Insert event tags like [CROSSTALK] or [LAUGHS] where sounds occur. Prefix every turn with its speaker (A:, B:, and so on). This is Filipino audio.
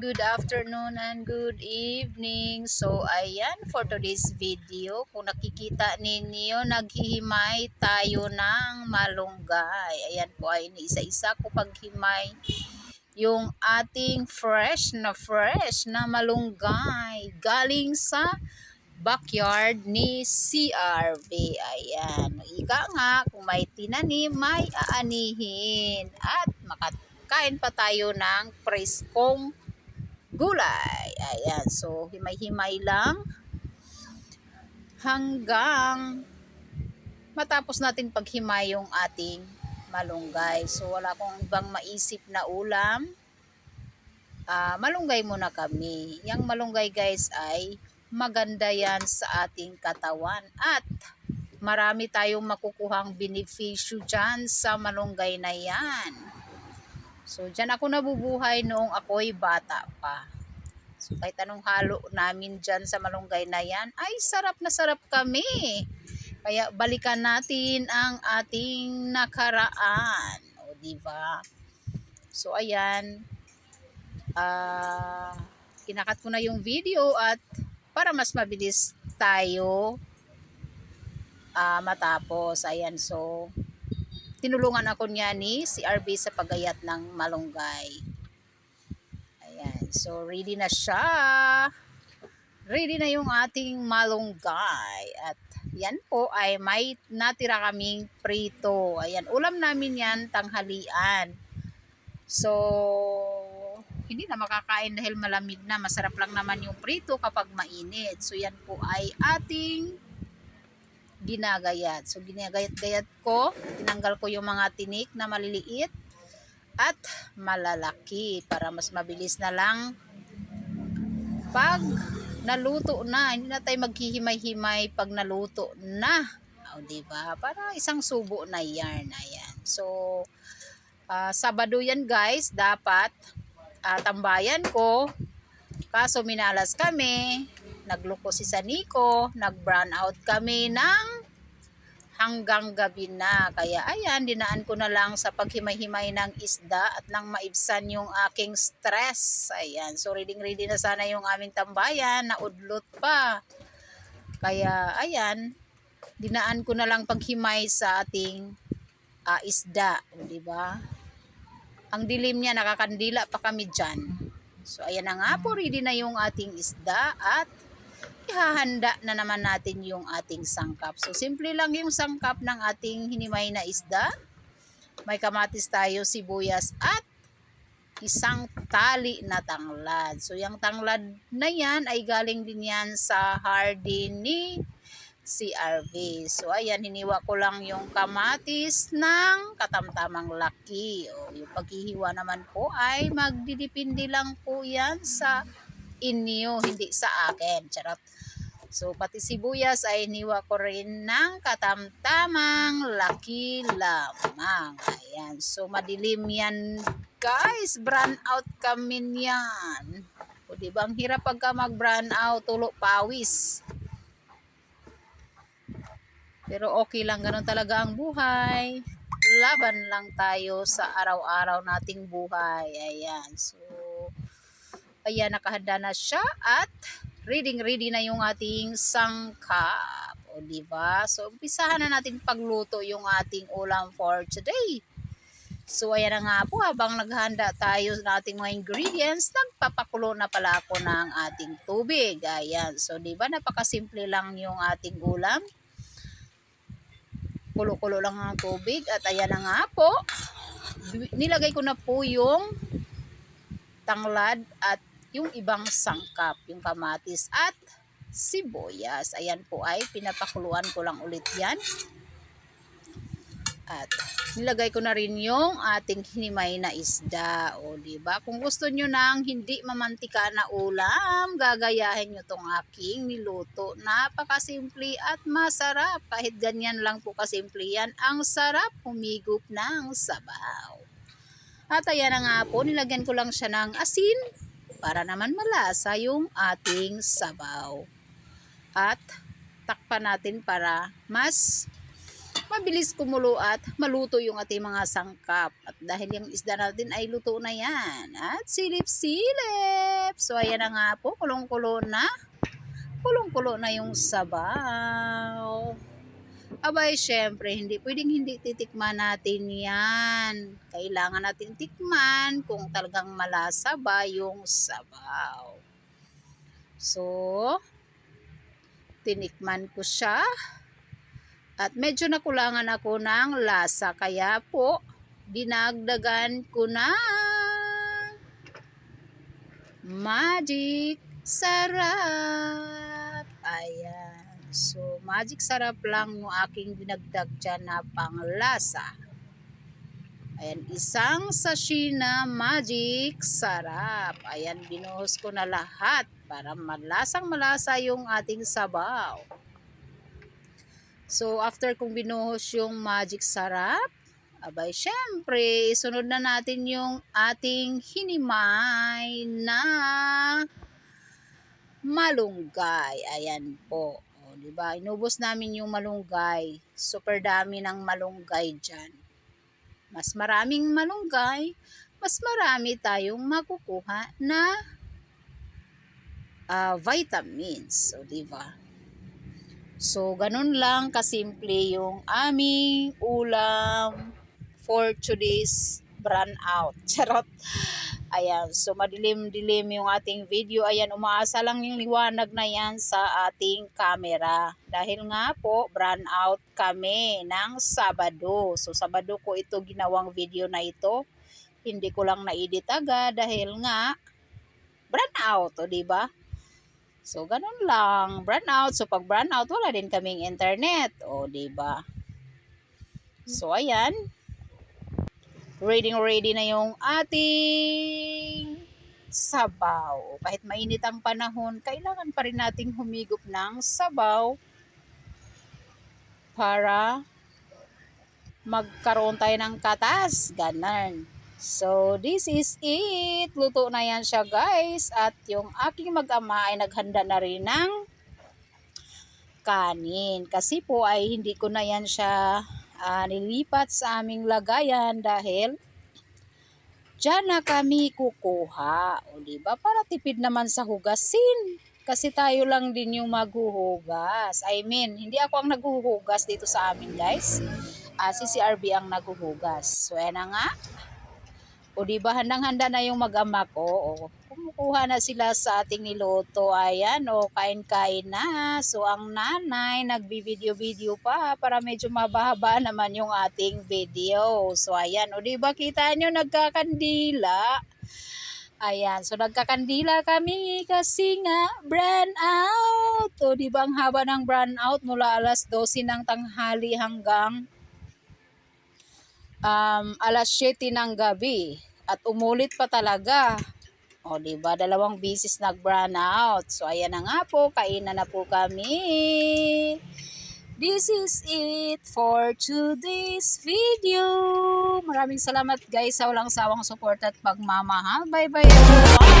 A: good afternoon, and good evening. So, ayan, for today's video, kung nakikita ninyo, naghihimay tayo ng malunggay. Ayan po, ay isa-isa ko paghimay yung ating fresh na fresh na malunggay galing sa backyard ni CRV. Ayan, ika nga, kung may tinanim, may aanihin at makatulong kain pa tayo ng preskong gulay. Ayan. So, himay-himay lang hanggang matapos natin paghimay yung ating malunggay. So, wala akong ibang maisip na ulam. Ah, malunggay muna kami. Yang malunggay guys ay maganda yan sa ating katawan at marami tayong makukuhang benepisyo dyan sa malunggay na yan. So, dyan ako nabubuhay noong ako'y bata pa. So, kahit anong halo namin dyan sa malunggay na yan, ay sarap na sarap kami. Kaya balikan natin ang ating nakaraan. O, di ba? So, ayan. Ah, kinakat ko na yung video at para mas mabilis tayo ah, matapos. Ayan, so tinulungan ako niya ni si RB sa pagayat ng malunggay. Ayan, so ready na siya. Ready na yung ating malunggay. At yan po ay may natira kaming prito. Ayan, ulam namin yan tanghalian. So, hindi na makakain dahil malamig na. Masarap lang naman yung prito kapag mainit. So, yan po ay ating ginagayat. So, ginagayat-gayat ko. Tinanggal ko yung mga tinik na maliliit at malalaki para mas mabilis na lang pag naluto na. Hindi na tayo maghihimay-himay pag naluto na. O, diba? Para isang subo na yarn. Ayan. So, ah, Sabado yan guys. Dapat ah, tambayan ko. Kaso minalas kami. Nagluko si Saniko. Nag-brown out kami ng hanggang gabi na. Kaya ayan, dinaan ko na lang sa paghimay-himay ng isda at nang maibsan yung aking stress. Ayan, so ready-ready na sana yung aming tambayan. Naudlot pa. Kaya ayan, dinaan ko na lang paghimay sa ating ah, isda. Di ba? Ang dilim niya, nakakandila pa kami dyan. So, ayan na nga po, ready na yung ating isda at ihahanda na naman natin yung ating sangkap. So, simple lang yung sangkap ng ating hinimay na isda. May kamatis tayo, sibuyas at isang tali na tanglad. So, yung tanglad na yan ay galing din yan sa hardy ni CRV. So, ayan, hiniwa ko lang yung kamatis ng katamtamang laki. O, yung paghihiwa naman po ay magdidipindi lang po yan sa inyo, hindi sa akin. Charot. So, pati sibuyas ay hiniwa ko rin ng katamtamang laki lamang. Ayan. So, madilim yan, guys. Brown out kami yan. O, diba? Ang hirap pagka mag-brown out, tulo pawis. Pero okay lang, ganun talaga ang buhay. Laban lang tayo sa araw-araw nating buhay. Ayan. So, ayan, nakahanda na siya at reading-ready na yung ating sangkap. O, diba? So, umpisahan na natin pagluto yung ating ulam for today. So, ayan na nga po, habang naghanda tayo ng ating mga ingredients, nagpapakulo na pala ako ng ating tubig. Ayan. So, di ba, napakasimple lang yung ating ulam. Kulo-kulo lang ang tubig. At ayan na nga po, nilagay ko na po yung tanglad at yung ibang sangkap, yung kamatis at sibuyas. Ayan po ay pinapakuluan ko lang ulit yan. At nilagay ko na rin yung ating hinimay na isda. O, di ba? Kung gusto nyo ng hindi mamantika na ulam, gagayahin nyo tong aking niluto. Napakasimple at masarap. Kahit ganyan lang po kasimple yan, ang sarap humigop ng sabaw. At ayan na nga po, nilagyan ko lang siya ng asin para naman malasa yung ating sabaw. At takpan natin para mas mabilis kumulo at maluto yung ating mga sangkap. At dahil yung isda natin ay luto na yan. At silip-silip. So, ayan na nga po, kulong-kulo na. kulong-kulo na yung sabaw. Abay, syempre, hindi pwedeng hindi titikman natin yan. Kailangan natin tikman kung talagang malasa ba yung sabaw. So, tinikman ko siya. At medyo nakulangan ako ng lasa. Kaya po, dinagdagan ko na magic sarap. Ayan. So, magic sarap lang yung aking dinagdag dyan na panglasa. Ayan, isang sashi na magic sarap. Ayan, binuhos ko na lahat para malasang malasa yung ating sabaw. So, after kong binuhos yung magic sarap, abay, syempre, isunod na natin yung ating hinimay na malunggay. Ayan po. Di ba? Inubos namin yung malunggay. Super dami ng malunggay dyan. Mas maraming malunggay, mas marami tayong makukuha na ah, vitamins. O, di ba? So, ganun lang kasimple yung aming ulam for today's brand out. [LAUGHS] Charot. Ayan, so madilim-dilim yung ating video. Ayan, umaasa lang yung liwanag na yan sa ating camera. Dahil nga po, brand out kami ng Sabado. So, Sabado ko ito ginawang video na ito. Hindi ko lang na-edit agad dahil nga brand out, o di ba? So, ganun lang. Brand out. So, pag brand out, wala din kaming internet. O, di ba? So, ayan. Ready ready na yung ating sabaw. Kahit mainit ang panahon, kailangan pa rin nating humigop ng sabaw para magkaroon tayo ng katas. Ganon. So, this is it. Luto na yan siya, guys. At yung aking mag-ama ay naghanda na rin ng kanin. Kasi po ay hindi ko na yan siya ah, nilipat sa aming lagayan dahil dyan na kami kukuha. O, diba? Para tipid naman sa hugasin. Kasi tayo lang din yung maghuhugas. I mean, hindi ako ang naghuhugas dito sa amin, guys. Ah, si CRB ang naghuhugas. So, ayan na nga. O di ba handang-handa na yung mag-ama ko. O, kumukuha na sila sa ating niluto. Ayan, o kain-kain na. So ang nanay nagbi-video-video pa para medyo mababa naman yung ating video. So ayan, o di ba kita nyo nagkakandila. Ayan, so nagkakandila kami kasi nga brand out. O di ba ang haba ng brand out mula alas 12 ng tanghali hanggang um, alas 7 ng gabi at umulit pa talaga. O, ba? Dalawang bisis nag-brown out. So, ayan na nga po. Kainan na po kami. This is it for today's video. Maraming salamat guys sa walang sawang support at pagmamahal. Bye-bye.